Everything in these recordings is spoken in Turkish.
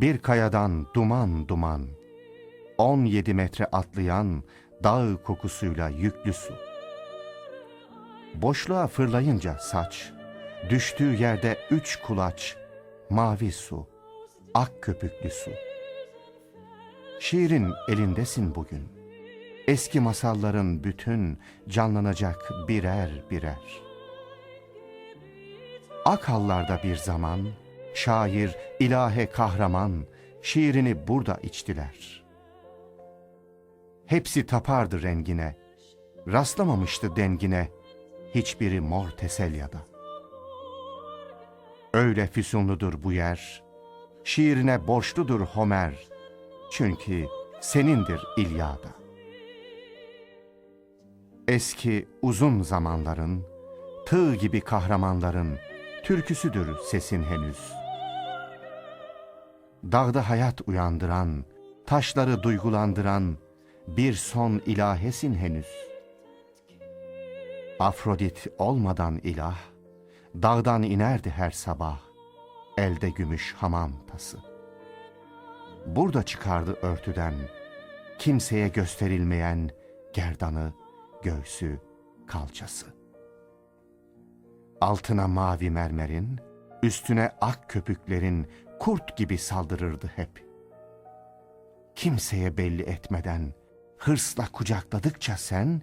Bir kayadan duman duman, 17 metre atlayan dağ kokusuyla yüklü su. Boşluğa fırlayınca saç, düştüğü yerde üç kulaç, mavi su, ak köpüklü su. Şiirin elindesin bugün. Eski masalların bütün canlanacak birer birer. Ak hallarda bir zaman, şair, ilahe kahraman, şiirini burada içtiler. Hepsi tapardı rengine, rastlamamıştı dengine, hiçbiri mor teselyada. Öyle füsunludur bu yer, şiirine borçludur Homer, çünkü senindir İlyada. Eski uzun zamanların, tığ gibi kahramanların, türküsüdür sesin henüz. Dağda hayat uyandıran, taşları duygulandıran, bir son ilahesin henüz. Afrodit olmadan ilah, dağdan inerdi her sabah, elde gümüş hamam tası. Burada çıkardı örtüden, kimseye gösterilmeyen gerdanı, göğsü, kalçası. Altına mavi mermerin, üstüne ak köpüklerin kurt gibi saldırırdı hep. Kimseye belli etmeden, hırsla kucakladıkça sen,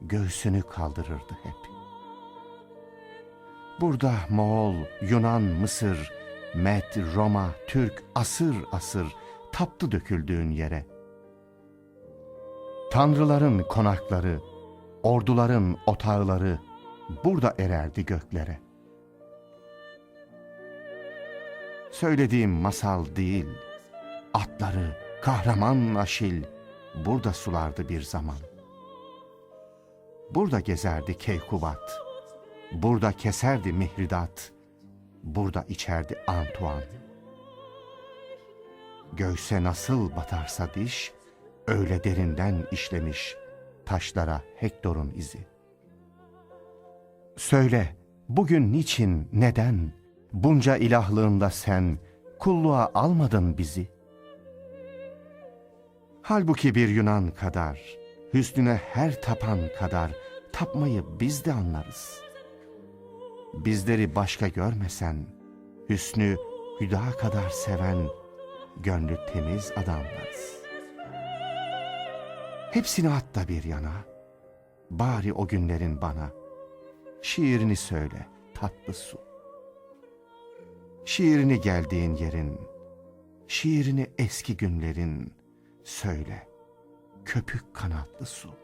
göğsünü kaldırırdı hep. Burada Moğol, Yunan, Mısır, Med, Roma, Türk, asır asır taptı döküldüğün yere. Tanrıların konakları, orduların otağları burada ererdi göklere. Söylediğim masal değil, atları, kahraman Aşil burada sulardı bir zaman. Burada gezerdi Keykubat, burada keserdi Mihridat, burada içerdi Antuan. Göğse nasıl batarsa diş, öyle derinden işlemiş taşlara Hektor'un izi. Söyle, bugün niçin, neden, bunca ilahlığında sen kulluğa almadın bizi? Halbuki bir Yunan kadar, hüsnüne her tapan kadar tapmayı biz de anlarız. Bizleri başka görmesen, hüsnü hüda kadar seven, gönlü temiz adamlarız. Hepsini at da bir yana, bari o günlerin bana, şiirini söyle tatlı su. Şiirini geldiğin yerin, şiirini eski günlerin, söyle köpük kanatlı su.